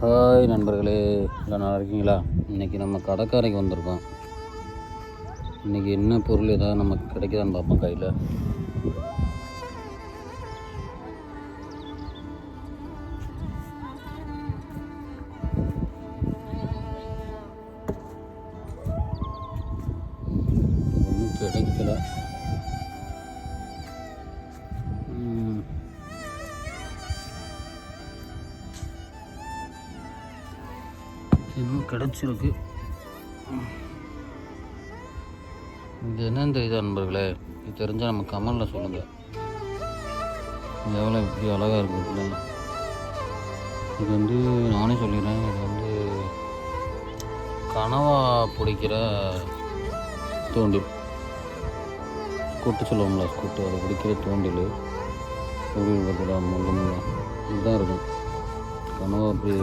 Hi நண்பர்களே எல்லாம் நல்லா இருக்கீங்களா? இன்றைக்கி நம்ம கடற்கரைக்கு வந்திருக்கோம். இன்றைக்கி என்ன பொருள் ஏதாவது நமக்கு கிடைக்குதான்னு பார்ப்போம் கையில். இன்னும் கிடச்சிருக்கு. இது என்னன்னு தெரியுதா நண்பர்களே? இது தெரிஞ்சால் நம்ம கமலில் சொல்லுங்கள் எவ்வளோ இப்படி அழகாக இருக்குதுல்ல இது வந்து நானே சொல்லிடுறேன். இது வந்து கனவா பிடிக்கிற தூண்டில். கூட்டு சொல்லுவோம்ல கூட்டு. அதை பிடிக்கிற தூண்டில். எப்படி பார்த்தீங்களா முள்ளு முள்ளு இதுதான் இருக்கும். கனவா அப்படி